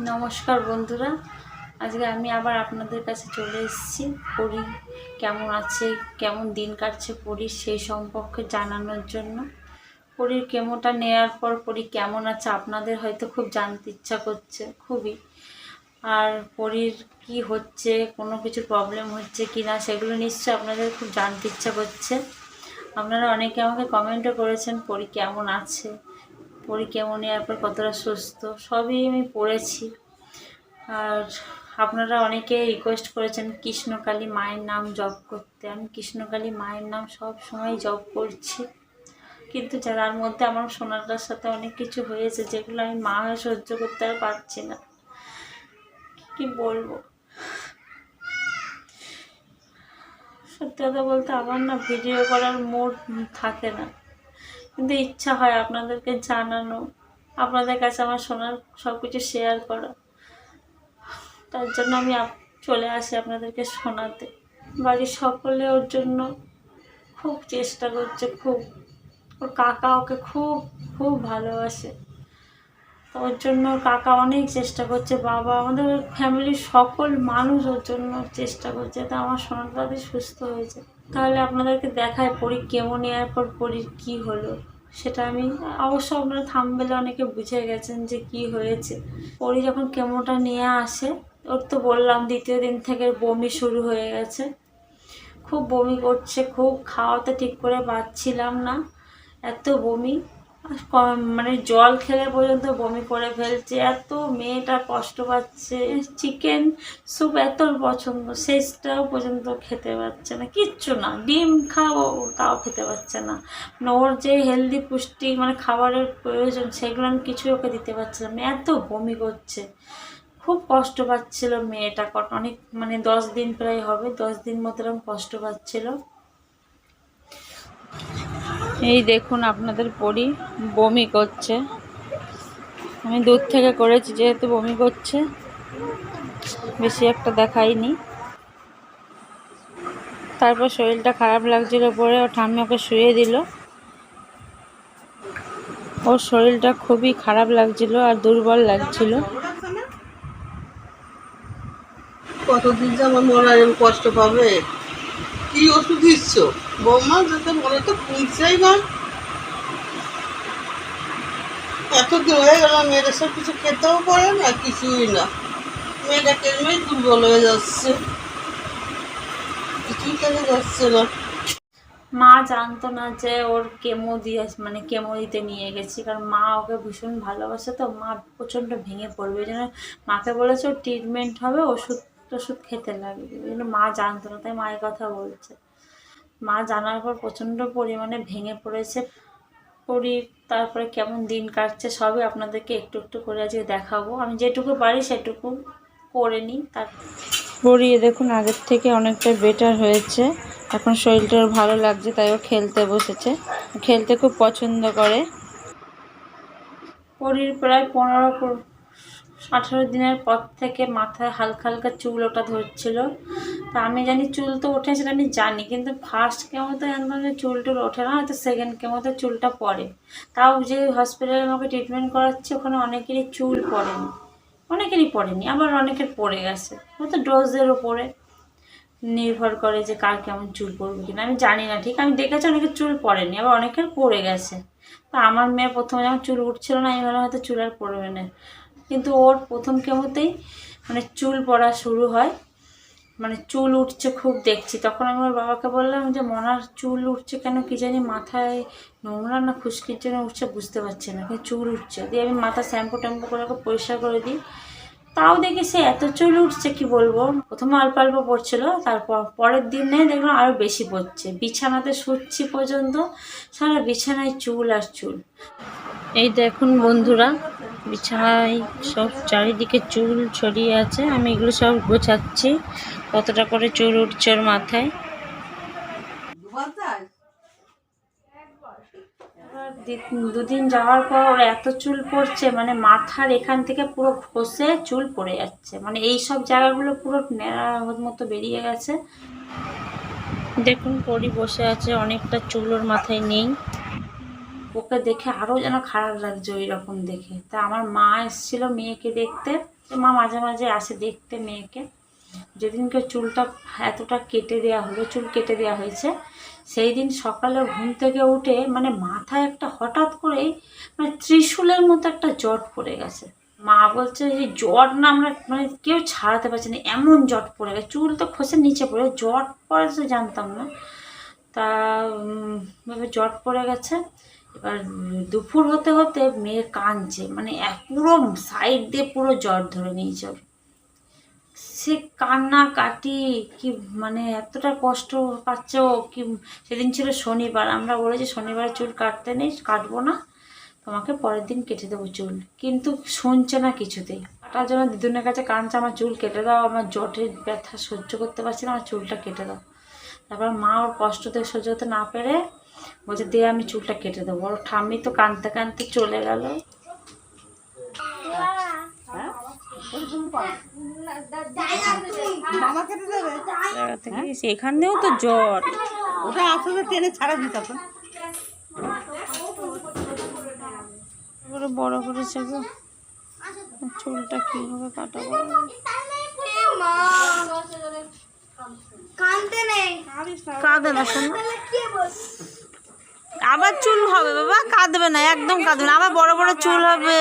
নমস্কার বন্ধুরা। আজকে আমি আবার আপনাদের কাছে চলে এসেছি। পরি কেমন আছে, কেমন দিন কাটছে পরির সেই সম্পর্কে জানানোর জন্য। পরির কেমোটা নেওয়ার পর পরি কেমন আছে আপনাদের হয়তো খুব জানতে ইচ্ছা করছে, খুবই। আর পরির কি হচ্ছে, কোনো কিছু প্রবলেম হচ্ছে কি না সেগুলো নিশ্চয়ই আপনাদের খুব জানতে ইচ্ছা করছে। আপনারা অনেকে আমাকে কমেন্টও করেছেন পরি কেমন আছে। পরি কেমন নেওয়ার পর কতটা সুস্থ, সবই আমি পড়েছি। আর আপনারা অনেকে রিকোয়েস্ট করেছেন কৃষ্ণকালী মায়ের নাম জপ করতে। আমি কৃষ্ণকালী মায়ের নাম সব সময় জপ করছি। কিন্তু যার মধ্যে আমার সোনাটার সাথে অনেক কিছু হয়েছে, যেগুলো আমি মা হয়ে সহ্য করতে আর পারছি না। কি বলব? সত্যি কথা বলতে আমার না ভিডিও করার মুড থাকে না। কিন্তু ইচ্ছা হয় আপনাদেরকে জানানো, আপনাদের কাছে আমার শোনার সব কিছু শেয়ার করা। তার জন্য আমি চলে আসি আপনাদেরকে শোনাতে। বাড়ির সকলে ওর জন্য খুব চেষ্টা করছে, খুব। ওর কাকা ওকে খুব খুব ভালোবাসে। তো ওর জন্য কাকা অনেক চেষ্টা করছে, বাবা, আমাদের ফ্যামিলির সকল মানুষ ওর জন্য চেষ্টা করছে, তা আমার সোনার দাদি সুস্থ হয়েছে। তাহলে আপনাদেরকে দেখায় পরি কেমন নেওয়ার পর পরির কী হলো? সেটা আমি, অবশ্য আপনারা থামবেলে অনেকে বুঝে গেছেন যে কি হয়েছে। পরি যখন কেমোটা নিয়ে আসে, ওর তো বললাম দ্বিতীয় দিন থেকে বমি শুরু হয়ে গেছে। খুব বমি করছে, খুব খাওয়াতে ঠিক করে পাচ্ছিলাম না, এত বমি। মানে জল খেলে পর্যন্ত বমি করে ফেলছে, এত মেয়েটা কষ্ট পাচ্ছে। চিকেন স্যুপ এত পছন্দ, শেষটাও পর্যন্ত খেতে পারছে না, কিচ্ছু না, ডিম খাও তাও খেতে পারছে না। মানে ওর যে হেলদি পুষ্টি মানে খাবারের প্রয়োজন, সেগুলো আমি কিছুই ওকে দিতে পারছিলাম না। এত বমি করছে, খুব কষ্ট পাচ্ছিল মেয়েটা অনেক মানে দশ দিন প্রায় হবে, দশ দিন মতো এরকম কষ্ট পাচ্ছিল। এই দেখুন আপনাদের পরি, বমি করছে। আমি দূর থেকে করেছি, যেহেতু বমি করছে। বেশি একটা দেখাইনি। তারপর শরীরটা খারাপ লাগছিল, পরে ও ঠাম্মি ওকে শুয়ে দিল। ওর শরীরটা খুবই খারাপ লাগছিল আর দুর্বল লাগছিল। কতদিন যে আমার মনে কষ্ট পাবে? কি ওষুধ দিচ্ছ? বৌমা, যাতে মনে তো পুঁছছেই না এতদিন হয়ে গেল মেয়েদের সব কিছু খেতেও পারে না, কিছুই না। মেয়েটা কেমনি দুর্বল হয়ে যাচ্ছে? কিছুই খেতে যাচ্ছে না। মা জানতো না যে ওর কেমো দিয়ে মানে কেমো দিতে নিয়ে গেছি। কারণ মা ওকে ভীষণ ভালোবাসে, তো মা প্রচণ্ড ভেঙে পড়বে। জন্য মাকে বলেছে, ওর ট্রিটমেন্ট হবে, ওষুধ টষুধ খেতে লাগবে জন্য মা জানতো না, তাই মায়ের কথা বলছে। মা জানার পর প্রচণ্ড পরিমাণে ভেঙে পড়েছে। পরি, তারপরে কেমন দিন কাটছে সবই আপনাদেরকে একটু একটু করে আজকে দেখাবো। আমি যেটুকু পারি সেটুকু করে নিই। তার পরিয়ে দেখুন, আগের থেকে অনেকটা বেটার হয়েছে। এখন শরীরটা ভালো লাগছে, তাই ও খেলতে বসেছে। খেলতে খুব পছন্দ করে। পরির প্রায় পনেরো আঠারো দিনের পর থেকে মাথায় হালকা হালকা চুল ওটা ধরছিল। তা আমি জানি চুল তো ওঠে সেটা আমি জানি, কিন্তু ফার্স্ট কেমোতে জানতাম যে চুল টুল ওঠে না, হয়তো সেকেন্ড কেমোতে চুলটা পড়ে। তাও যে হসপিটালে আমাকে ট্রিটমেন্ট করাচ্ছে, ওখানে অনেকেরই চুল পড়েনি। অনেকেরই পড়েনি, আবার অনেকের পড়ে গেছে। হয়তো ডোজের ওপরে নির্ভর করে যে কার কেমন চুল পড়বে কিনা। আমি জানি না, ঠিক? আমি দেখেছি অনেকের চুল পড়েনি, আবার অনেকের পড়ে গেছে। তা আমার মেয়ে প্রথমে যখন চুল উঠছিল না আমি ভাবলাম হয়তো চুল আর পড়বে না। কিন্তু ওর প্রথম কেমোতেই মানে চুল পড়া শুরু হয়। মানে চুল উঠছে খুব দেখছি। তখন আমি ওর বাবাকে বললাম যে, মনার চুল উঠছে কেন কি জানি মাথায় নোংরা না খুশকির জন্য উঠছে বুঝতে পারছে না, কিন্তু চুল উঠছে। দিয়ে আমি মাথা শ্যাম্পু ট্যাম্পু করে ওকে পরিষ্কার করে দিই। তাও দেখি সে এত চুল উঠছে কি বলব? প্রথমে অল্প অল্প পড়ছিল, তারপর পরের দিনে দেখলাম আরও বেশি পড়ছে। বিছানাতে শুচ্ছি পর্যন্ত, সারা বিছানায় চুল আর চুল। এই দেখুন বন্ধুরা বিছানায় সব চারিদিকে চুল ছড়িয়ে আছে। আমি এগুলো সব গোছাচ্ছি। কতটা করে চুল উঠছে ওর মাথায়? দুদিন যাওয়ার পর ওর এত চুল পড়ছে মানে মাথার এখান থেকে পুরো ঘষে চুল পড়ে যাচ্ছে। মানে এই সব জায়গাগুলো পুরো ন্যাড়া মতো বেরিয়ে গেছে। দেখুন পরি বসে আছে অনেকটা চুল ওর মাথায় নেই। ওকে দেখে আরও যেন খারাপ লাগছে ওই রকম দেখে। তা আমার মা এসেছিল মেয়েকে দেখতে। মা মাঝে মাঝে আসে দেখতে মেয়েকে। যেদিনকে চুলটা এতটা কেটে দেওয়া হলো, চুল কেটে দেওয়া হয়েছে, সেই দিন সকালে ঘুম থেকে উঠে মানে মাথায় একটা হঠাৎ করেই মানে ত্রিশূলের মতো একটা জট পড়ে গেছে। মা বলছে যে জট না আমরা মানে কেউ ছাড়াতে পারছি না, এমন জট পড়ে গেছে। চুল তো খসে নিচে পড়ে জট পড়ে তো জানতাম না। তা জট পড়ে গেছে। এবার দুপুর হতে হতে মেয়ে কাঁদছে মানে পুরো সাইড দিয়ে পুরো জ্বর ধরে নিয়েছে। সে কান্না কাটি, কি মানে এতটা কষ্ট পাচ্ছে কি সেদিন ছিল শনিবার, আমরা বলেছি শনিবার চুল কাটতে নেই, কাটবো না, তোমাকে পরের দিন কেটে দেবো চুল। কিন্তু শুনছে না কিছুতেই। কাটার জন্য দিদুনের কাছে কাঁদছে, আমার চুল কেটে দাও, আমার জটের ব্যথা সহ্য করতে পারছি না, আমার চুলটা কেটে দাও। তারপর মা ওর কষ্টতে সহ্য করতে না পেরে বলছে দিয়ে আমি চুলটা কেটে দেবো। ওর ঠাম্মি তো কাঁদতে কাঁদতে চলে গেল। মামা কেটে দেবে এখান দিয়েও তো জ্বর। ওটা আসলে টেনে ছাড়া দিত বড় করেছে গো। চুলটা কীভাবে কাটাবো? কানতে নেই। কাঁদে না শোনো। আবার চুল হবে, বাবা। কাঁদবে না, একদম কাঁদবে না। আবার বড় বড় চুল হবে।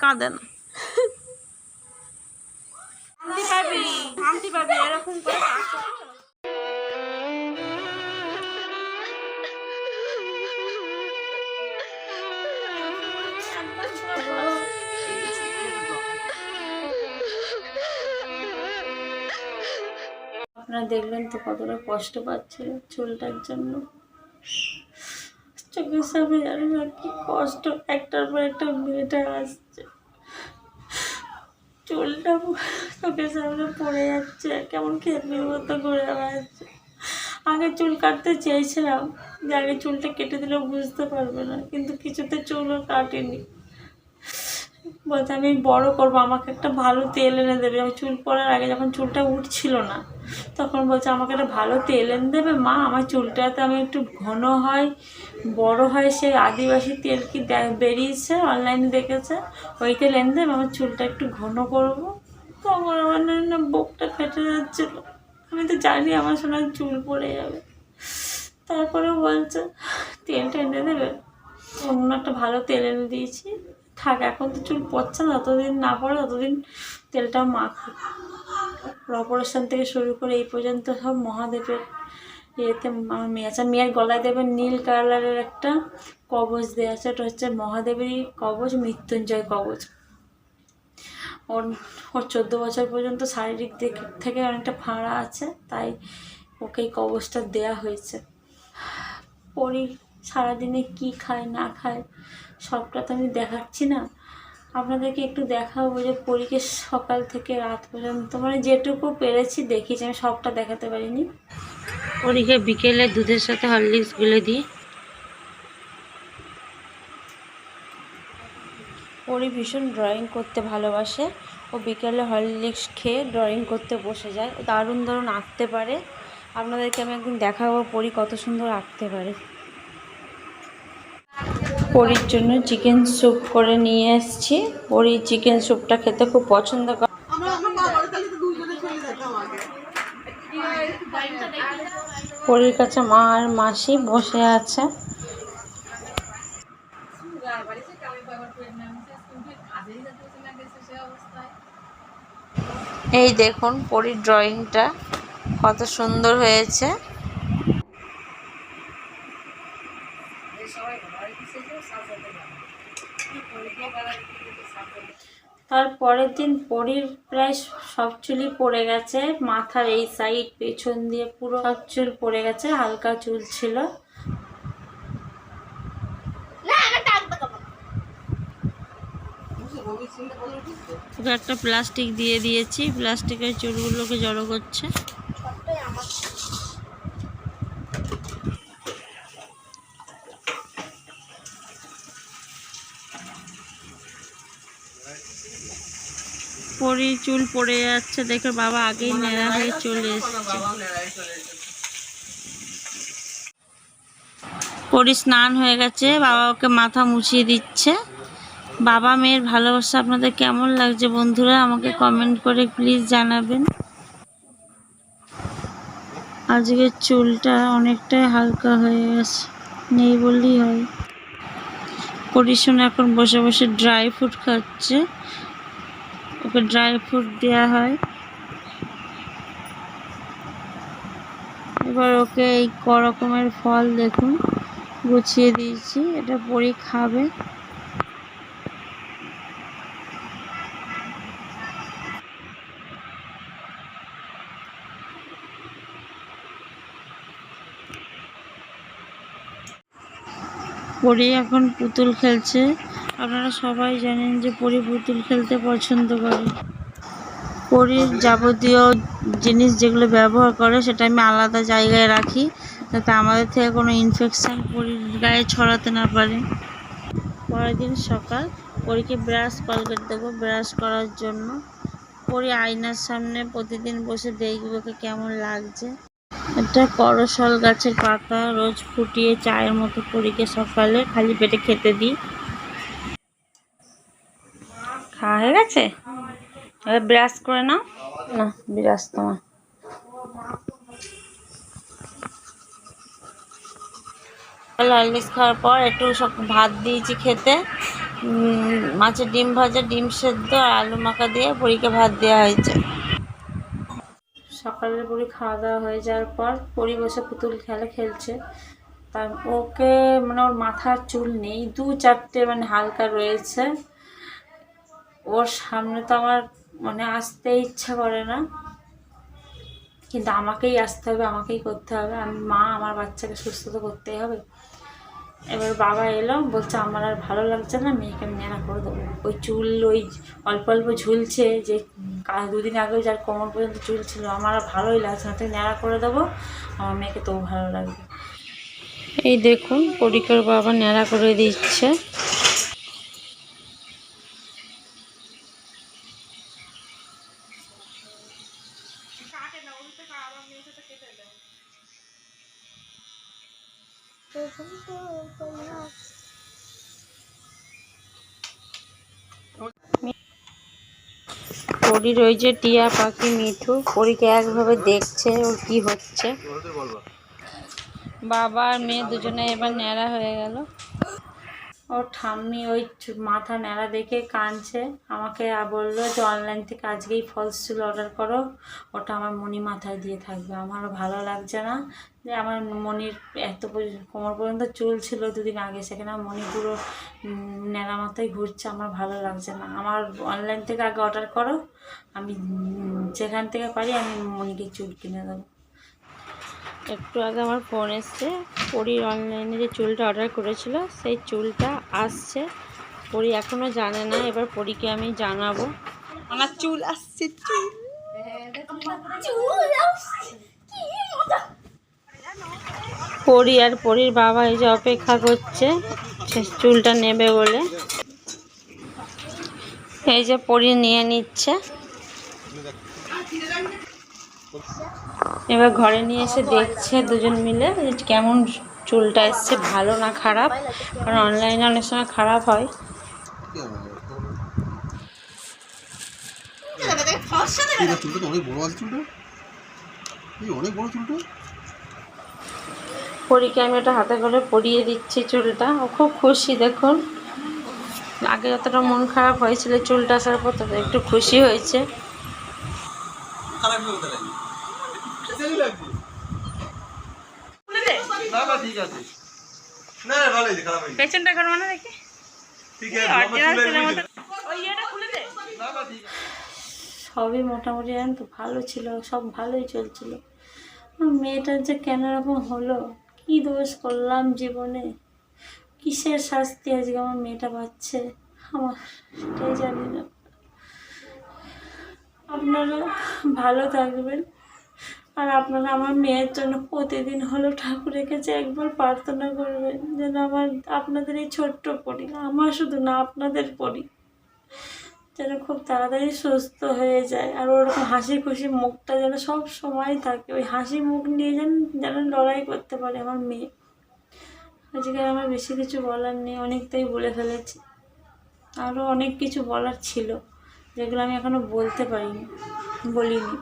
কাঁদে না। আপনারা দেখলেন তো কতটা কষ্ট পাচ্ছিল চুলটার জন্য। চোখের সামনে জানি না কি কষ্ট, একটার পর একটা মেয়েটা আসছে। চুলটা চোখের সামনে পড়ে যাচ্ছে, কেমন খেলবির মতো ঘুরে বেড়াচ্ছে। আগে চুল কাটতে চেয়েছিলাম, যে আগে চুলটা কেটে দিলেও বুঝতে পারবে না, কিন্তু কিছুতে চুলও কাটেনি। বলতে আমি বড় করব, আমাকে একটা ভালো তেল এনে দেবে। আমি চুল পড়ার আগে যখন চুলটা উঠছিল না তখন বলছে, আমাকে একটা ভালো তেল এনে দেবে, মা? আমার চুলটাতে আমি একটু ঘন হয়, বড় হয় সেই আদিবাসী তেল কি বেরিয়েছে, অনলাইনে দেখেছে, ওই তেল এনে দেবে, আমার চুলটা একটু ঘন করব। তখন আমার বুকটা ফেটে যাচ্ছিল। আমি তো জানি আমার সোনার চুল পড়ে যাবে। তারপরে বলছে, তেলটা এনে দেবে, অন্য একটা ভালো তেল এনে দিয়েছি। থাক, এখন তো চুল পড়ছে না যতদিন না পড়ে ততদিন তেলটা মাখা। অপারেশন থেকে শুরু করে এই পর্যন্ত সব মহাদেবের ইয়েতে আমার মেয়ে আছে। মেয়ের গলায় দেবেন নীল কালারের একটা কবচ দেওয়া আছে। ওটা হচ্ছে মহাদেবেরই কবচ, মৃত্যুঞ্জয় কবচ। ওর ওর চোদ্দ বছর পর্যন্ত শারীরিক দিক থেকে অনেকটা ফাঁড়া আছে, তাই ওকে এই কবচটা দেয়া হয়েছে। পরি সারাদিনে কি খায়, না খায়, সবটা তো আমি দেখাচ্ছি না। আপনাদেরকে একটু দেখাবো যে পরীকে সকাল থেকে রাত পর্যন্ত মানে যেটুকু পেরেছি দেখিয়েছি আমি সবটা দেখাতে পারিনি। পরীকে বিকেলে দুধের সাথে হরলিক্স গুলে দিই। পরি ভীষণ ড্রয়িং করতে ভালোবাসে। ও বিকেলে হরলিক্স খেয়ে ড্রয়িং করতে বসে যায়। ও দারুণ দারুণ আঁকতে পারে। আপনাদেরকে আমি একদিন দেখাবো পরি কত সুন্দর আঁকতে পারে। পরির জন্য চিকেন স্যুপ করে নিয়ে এসেছি। পরি চিকেন স্যুপটা খেতে খুব পছন্দ করে। পরির কাছে মা আর মাসি বসে আছে। এই দেখুন পরির ড্রয়িংটা কত সুন্দর হয়েছে। তার পরের দিন পরির প্রায় সব চুলই পড়ে গেছে, মাথার এই সাইড পেছন দিয়ে পুরো সব চুল পড়ে গেছে, হালকা চুল ছিল। একটা প্লাস্টিক দিয়ে দিয়েছি প্লাস্টিকের চুলগুলোকে জড়ো করছে। চুল পড়ে যাচ্ছে, দেখে বাবা আগেই নেড়া হয়ে চলে এসেছে। পরি স্নান হয়ে গেছে, বাবা ওকে মাথা মুছিয়ে দিচ্ছে। বাবা মেয়ের ভালোবাসা আপনাদের কেমন লাগছে বন্ধুরা, আমাকে কমেন্ট করে প্লিজ জানাবেন। আজকের চুলটা অনেকটাই হালকা হয়ে গেছে, নেই বললেই হয়। পরিশোনা এখন বসে বসে ড্রাই ফ্রুট খাচ্ছে। ওকে ড্রাই ফ্রুট দেওয়া হয়। এবার ওকে এই ক রকমের ফল দেখুন, গুছিয়ে দিয়েছি, এটা পরি খাবে। পরি এখন পুতুল খেলছে। আপনারা সবাই জানেন যে পরি পুতুল খেলতে পছন্দ করে। পরির যাবতীয় জিনিস যেগুলো ব্যবহার করে, সেটা আমি আলাদা জায়গায় রাখি, যাতে আমাদের থেকে কোনো ইনফেকশান পরির গায়ে ছড়াতে না পারে। পরের দিন সকাল পরীকে ব্রাশ কলগেট দেবো। ব্রাশ করার জন্য পরি আয়নার সামনে প্রতিদিন বসে দেখবে ওকে কেমন লাগছে। এটা করসল গাছের পাতা রোজ ফুটিয়ে চায়ের মতো পরীকে সকালে খালি পেটে খেতে দিই। খাওয়া হয়ে গেছে? এবার ব্রাশ করে নাও। না ব্রাশ তোমার লালমিস খাওয়ার পর একটু সব ভাত দিয়েছি খেতে। মাছের ডিম ভাজা ডিম সেদ্ধ আর আলু মাখা দিয়ে পরীকে ভাত দেওয়া হয়েছে। সকালের পরে খাওয়া দাওয়া হয়ে যাওয়ার পর পরি বসে পুতুল খেলা খেলছে। তার ওকে মানে ওর মাথার চুল নেই দু চারটে মানে হালকা রয়েছে। ওর সামনে তো আমার মানে আসতে ইচ্ছা করে না। কিন্তু আমাকেই আসতে হবে, আমাকেই করতে হবে। আমি মা, আমার বাচ্চাকে সুস্থ তো করতেই হবে। এবার বাবা এলো, বলছে, আমার আর ভালো লাগছে না, মেয়েকে আমি নেড়া করে দেবো। ওই চুল, ওই অল্প অল্প ঝুলছে, যে দুদিন আগেও যার কোমর পর্যন্ত চুল ছিল, আমার আর ভালোই লাগছে না তুই নেড়া করে দেবো, আমার মেয়েকে তবু ভালো লাগবে। এই দেখুন, পরীক্ষার বাবা ন্যাড়া করে দিচ্ছে। পরীর রয়েছে, টিয়া পাখি মিঠু। পরীকে একভাবে দেখছে ও কি হচ্ছে। বাবা আর মেয়ে দুজনে এবার ন্যাড়া হয়ে গেল। ওর ঠাম্মি ওই মাথা ন্যাড়া দেখে কাঁদছে। আমাকে বলল যে অনলাইন থেকে আজকেই ফলস চুল অর্ডার করো। ওটা আমার মনি মাথায় দিয়ে থাকবে। আমারও ভালো লাগছে না। যে আমার মনির এত কোমর পর্যন্ত চুল ছিল দুদিন আগে। সেখানে মনি পুরো ন্যাড়া মাথায় ঘুরছে। আমার ভালো লাগছে না। আমার অনলাইন থেকে আগে অর্ডার করো। আমি যেখান থেকে পারি আমি মনিকে চুল কিনে দেবো। একটু আগে আমার ফোন এসছে। পরির অনলাইনে যে চুলটা অর্ডার করেছিল, সেই চুলটা আসছে। পরি এখনও জানে না, এবার পরীকে আমি জানাব। আমার চুল আসছে, চুল। পরি আর পরির বাবা এই যে অপেক্ষা করছে চুলটা নেবে বলে। এই যে পরি নিয়ে নিচ্ছে। এবার ঘরে নিয়ে এসে দেখছে দুজন মিলে কেমন চুলটা এসছে, ভালো না খারাপ? কারণ অনলাইনে অনেক সময় খারাপ হয়। পরীকে আমি ওটা হাতে করে পরিয়ে দিচ্ছি চুলটা। ও খুব খুশি, দেখুন। আগে যতটা মন খারাপ হয়েছিল চুলটা আসার পর তত একটু খুশি হয়েছে। খারাপ হতে না না ঠিক আছে। না না ভালোই খারাপ হয়নি। পেছনটা ঘর মানে দেখি ঠিক আছে আমার চুলের বুঝে- না না ঠিক আছে। সবই মোটামুটি জানেন তো ভালো ছিল সব ভালোই চলছিল। মেয়েটার যে কেন রকম হলো? কী দোষ করলাম জীবনে? কিসের শাস্তি আজকে আমার মেয়েটা পাচ্ছে? আমার সেটাই জানি না। আপনারা ভালো থাকবেন। আর আপনারা আমার মেয়ের জন্য প্রতিদিন হলো ঠাকুরের কাছে একবার প্রার্থনা করবেন, যেন আমার, আপনাদের এই ছোট্ট পরি, আমার শুধু না, আপনাদের পড়ি যেন খুব তাড়াতাড়ি সুস্থ হয়ে যায়। আর ওরকম হাসি খুশি মুখটা যেন সব সময় থাকে, ওই হাসি মুখ নিয়ে যেন যেন লড়াই করতে পারে আমার মেয়ে। আজকে আমার বেশি কিছু বলার নেই, অনেকটাই বলে ফেলেছি। আরও অনেক কিছু বলার ছিল, যেগুলো আমি এখনও বলতে পারিনি, বলিনি।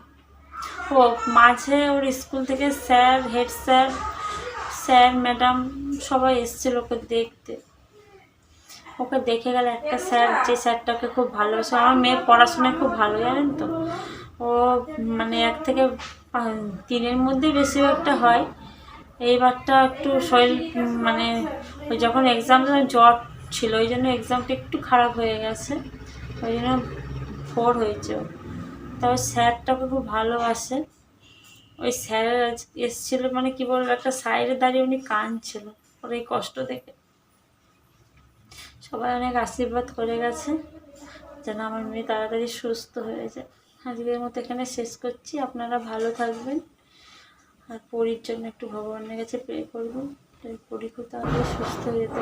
মাঝে ওর স্কুল থেকে sir, head sir sir, madam সবাই এসেছিল ওকে দেখতে। ওকে দেখে গেলে একটা স্যার, যে স্যারটাকে খুব ভালোবাসে। আমার মেয়ে পড়াশোনায় খুব ভালো, জানেন তো? ও মানে এক থেকে তিনের মধ্যে বেশিরভাগটা হয়। এইবারটা একটু শরীর মানে ওই যখন এক্সাম জ্বর ছিল, ওই জন্য এক্সামটা একটু খারাপ হয়ে গেছে। ওই জন্য ফোর হয়েছে। তবে স্যারটাকে খুব ভালোবাসে। ওই স্যার এসেছিল মানে কি বলব, একটা সাইডে দাঁড়িয়ে উনি কাঁদছিল ওর এই কষ্ট দেখে। সবাই অনেক আশীর্বাদ করে গেছে, যেন আমার মেয়ে তাড়াতাড়ি সুস্থ হয়ে যায়। আজকের মতো এখানে শেষ করছি, আপনারা ভালো থাকবেন। আর পরীর জন্য একটু ভগবানের কাছে প্রে করবেন পরী খুব তাড়াতাড়ি সুস্থ হয়ে যেতে